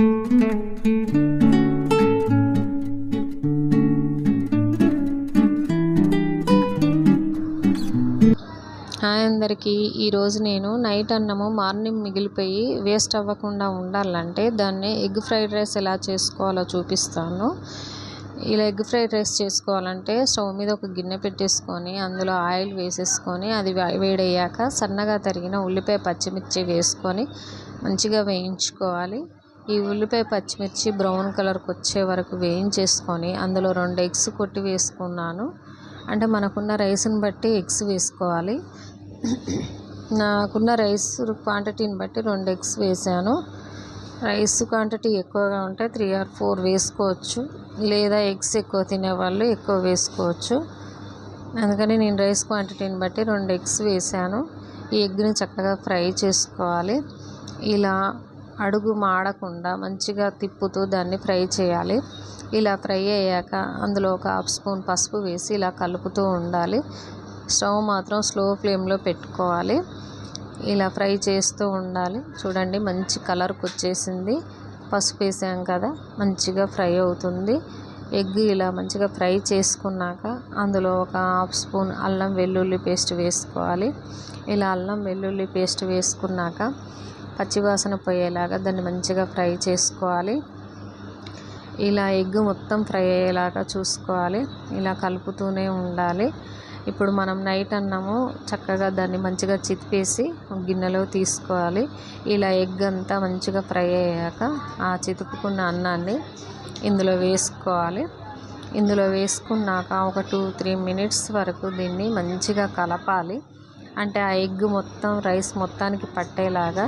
Hi అందరికీ. ఈరోజు నేను నైట్ అన్నము మార్నింగ్ మిగిలిపోయి వేస్ట్ అవ్వకుండా ఉండాలంటే దాన్ని ఎగ్ ఫ్రైడ్ రైస్ ఎలా చేసుకోవాలో చూపిస్తాను. ఇలా ఎగ్ ఫ్రైడ్ రైస్ చేసుకోవాలంటే స్టవ్ మీద ఒక గిన్నె పెట్టేసుకొని అందులో ఆయిల్ వేసేసుకొని అది వేడయ్యాక సన్నగా తరిగిన ఉల్లిపాయ పచ్చిమిర్చి వేసుకొని మంచిగా వేయించుకోవాలి. ఈ ఉల్లిపాయ పచ్చిమిర్చి బ్రౌన్ కలర్కి వచ్చే వరకు వేయించేసుకొని అందులో రెండు ఎగ్స్ కొట్టి వేసుకున్నాను. అంటే మనకున్న రైస్ని బట్టి ఎగ్స్ వేసుకోవాలి. నాకున్న రైస్ క్వాంటిటీని బట్టి రెండు ఎగ్స్ వేసాను. రైస్ క్వాంటిటీ ఎక్కువగా ఉంటే త్రీ ఆర్ ఫోర్ వేసుకోవచ్చు. లేదా ఎగ్స్ ఎక్కువ తినేవాళ్ళు ఎక్కువ వేసుకోవచ్చు. అందుకని నేను రైస్ క్వాంటిటీని బట్టి రెండు ఎగ్స్ వేసాను. ఈ ఎగ్ని చక్కగా ఫ్రై చేసుకోవాలి. ఇలా అడుగు మాడకుండా మంచిగా తిప్పుతూ దాన్ని ఫ్రై చేయాలి. ఇలా ఫ్రై అయ్యాక అందులో ఒక హాఫ్ స్పూన్ పసుపు వేసి ఇలా కలుపుతూ ఉండాలి. స్టవ్ మాత్రం స్లో ఫ్లేమ్లో పెట్టుకోవాలి. ఇలా ఫ్రై చేస్తూ ఉండాలి. చూడండి మంచి కలర్కి వచ్చేసింది. పసుపు వేసాం కదా మంచిగా ఫ్రై అవుతుంది. ఎగ్ ఇలా మంచిగా ఫ్రై చేసుకున్నాక అందులో ఒక హాఫ్ స్పూన్ అల్లం వెల్లుల్లి పేస్ట్ వేసుకోవాలి. ఇలా అల్లం వెల్లుల్లి పేస్ట్ వేసుకున్నాక పచ్చివాసన పోయేలాగా దాన్ని మంచిగా ఫ్రై చేసుకోవాలి. ఇలా ఎగ్ మొత్తం ఫ్రై అయ్యేలాగా చూసుకోవాలి. ఇలా కలుపుతూనే ఉండాలి. ఇప్పుడు మనం నైట్ అన్నము చక్కగా దాన్ని మంచిగా చితిపేసి గిన్నెలో తీసుకోవాలి. ఇలా ఎగ్ అంతా మంచిగా ఫ్రై అయ్యాక ఆ చితుపుకున్న అన్నాన్ని ఇందులో వేసుకోవాలి. ఇందులో వేసుకున్నాక ఒక టూ త్రీ మినిట్స్ వరకు దీన్ని మంచిగా కలపాలి. అంటే ఆ ఎగ్ మొత్తం రైస్ మొత్తానికి పట్టేలాగా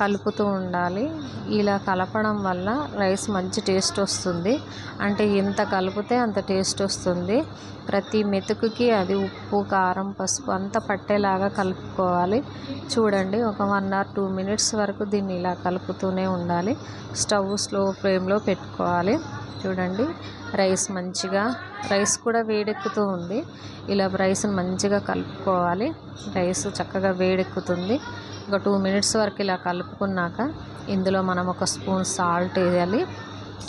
కలుపుతూ ఉండాలి. ఇలా కలపడం వల్ల రైస్ మంచి టేస్ట్ వస్తుంది. అంటే ఎంత కలిపితే అంత టేస్ట్ వస్తుంది. ప్రతి మెతుకుకి అది ఉప్పు కారం పసుపు అంతా పట్టేలాగా కలుపుకోవాలి. చూడండి ఒక వన్ ఆర్ టూ మినిట్స్ వరకు దీన్ని ఇలా కలుపుతూనే ఉండాలి. స్టవ్ స్లో ఫ్లేమ్లో పెట్టుకోవాలి. చూడండి రైస్ మంచిగా రైస్ కూడా వేడెక్కుతూ ఉంది. ఇలా రైస్ని మంచిగా కలుపుకోవాలి. రైస్ చక్కగా వేడెక్కుతుంది. ఒక టూ మినిట్స్ వరకు ఇలా కలుపుకున్నాక ఇందులో మనం ఒక స్పూన్ సాల్ట్ వేయాలి.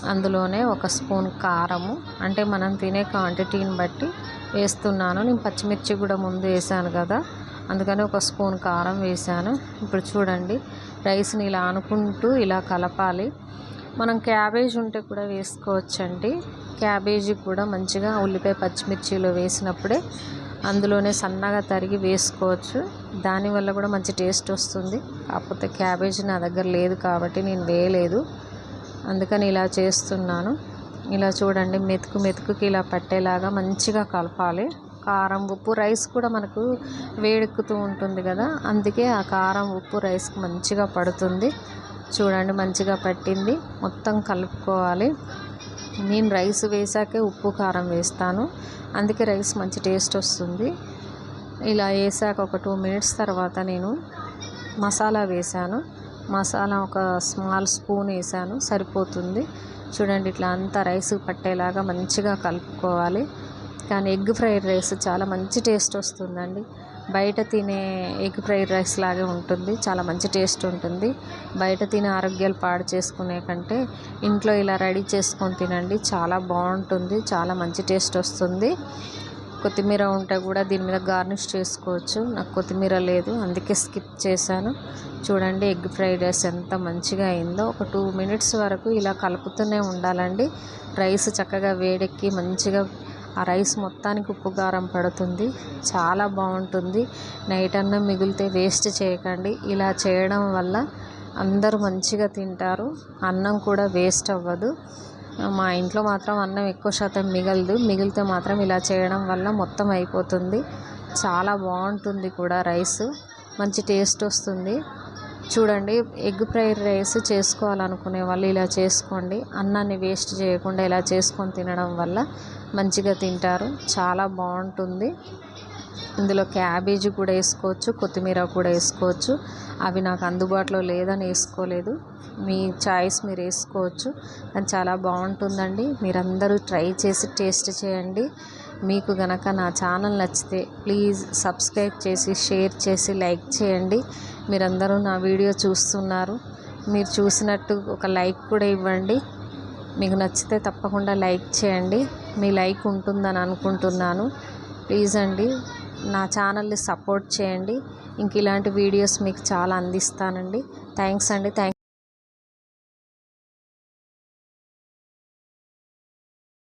అందులోనే ఒక స్పూన్ కారము. అంటే మనం తినే క్వాంటిటీని బట్టి వేస్తున్నాను. నేను పచ్చిమిర్చి కూడా ముందు వేసాను కదా. అందుకని ఒక స్పూన్ కారం వేసాను. ఇప్పుడు చూడండి రైస్ని ఇలా అనుకుంటూ ఇలా కలపాలి. మనం క్యాబేజ్ ఉంటే కూడా వేసుకోవచ్చండి. క్యాబేజీ కూడా మంచిగా ఉల్లిపాయ పచ్చిమిర్చిలో వేసినప్పుడే అందులోనే సన్నగా తరిగి వేసుకోవచ్చు. దానివల్ల కూడా మంచి టేస్ట్ వస్తుంది. కాకపోతే క్యాబేజీ నా దగ్గర లేదు కాబట్టి నేను వేయలేదు. అందుకని ఇలా చేస్తున్నాను. ఇలా చూడండి మెతుకు మెతుకుకి ఇలా పట్టేలాగా మంచిగా కలపాలి. కారం ఉప్పు రైస్ కూడా మనకు వేడెక్కుతూ ఉంటుంది కదా అందుకే ఆ కారం ఉప్పు రైస్కి మంచిగా పడుతుంది. చూడండి మంచిగా పట్టింది. మొత్తం కలుపుకోవాలి. నేను రైస్ వేసాకే ఉప్పు కారం వేస్తాను. అందుకే రైస్ మంచి టేస్ట్ వస్తుంది. ఇలా వేసాక ఒక టూ మినిట్స్ తర్వాత నేను మసాలా వేసాను. మసాలా ఒక స్మాల్ స్పూన్ వేసాను. సరిపోతుంది. చూడండి ఇట్లా అంతా రైస్ పట్టేలాగా మంచిగా కలుపుకోవాలి. కానీ ఎగ్ ఫ్రైడ్ రైస్ చాలా మంచి టేస్ట్ వస్తుందండి. బయట తినే ఎగ్ ఫ్రైడ్ రైస్ లాగే ఉంటుంది. చాలా మంచి టేస్ట్ ఉంటుంది. బయట తినే ఆరోగ్యాలు పాడు చేసుకునే కంటే ఇంట్లో ఇలా రెడీ చేసుకొని తినండి. చాలా బాగుంటుంది. చాలా మంచి టేస్ట్ వస్తుంది. కొత్తిమీర ఉంటే కూడా దీని మీద గార్నిష్ చేసుకోవచ్చు. నాకు కొత్తిమీర లేదు. అందుకే స్కిప్ చేశాను. చూడండి ఎగ్ ఫ్రైడ్ రైస్ ఎంత మంచిగా అయిందో. ఒక టూ మినిట్స్ వరకు ఇలా కలుపుతూనే ఉండాలండి. రైస్ చక్కగా వేడెక్కి మంచిగా ఆ రైస్ మొత్తానికి ఉప్పు కారం పడుతుంది. చాలా బాగుంటుంది. నైట్ అన్నం మిగిలితే వేస్ట్ చేయకండి. ఇలా చేయడం వల్ల అందరూ మంచిగా తింటారు. అన్నం కూడా వేస్ట్ అవ్వదు. మా ఇంట్లో మాత్రం అన్నం ఎక్కువ శాతం మిగలదు. మిగిలితే మాత్రం ఇలా చేయడం వల్ల మొత్తం అయిపోతుంది. చాలా బాగుంటుంది కూడా రైస్. మంచి టేస్ట్ వస్తుంది. చూడండి ఎగ్ ఫ్రైడ్ రైస్ చేసుకోవాలనుకునే వాళ్ళు ఇలా చేసుకోండి. అన్నాన్ని వేస్ట్ చేయకుండా ఇలా చేసుకొని తినడం వల్ల మంచిగా తింటారు. చాలా బాగుంటుంది. ఇందులో క్యాబేజీ కూడా వేసుకోవచ్చు కొత్తిమీర కూడా వేసుకోవచ్చు. అవి నాకు అందుబాటులో లేదని వేసుకోలేదు. మీ చాయిస్ మీరు వేసుకోవచ్చు. కానీ చాలా బాగుంటుందండి. మీరందరూ ట్రై చేసి టేస్ట్ చేయండి. మీకు గనక నా ఛానల్ నచ్చితే ప్లీజ్ సబ్స్క్రైబ్ చేసి షేర్ చేసి లైక్ చేయండి. మీరందరూ నా వీడియో చూస్తున్నారు. మీరు చూసినట్టు ఒక లైక్ కూడా ఇవ్వండి. మీకు నచ్చితే తప్పకుండా లైక్ చేయండి. మీ లైక్ ఉంటుందని అనుకుంటున్నాను. ప్లీజ్ అండి నా ఛానల్ని సపోర్ట్ చేయండి. ఇంక ఇలాంటి వీడియోస్ మీకు చాలా అందిస్తానండి. థ్యాంక్స్ అండి. థ్యాంక్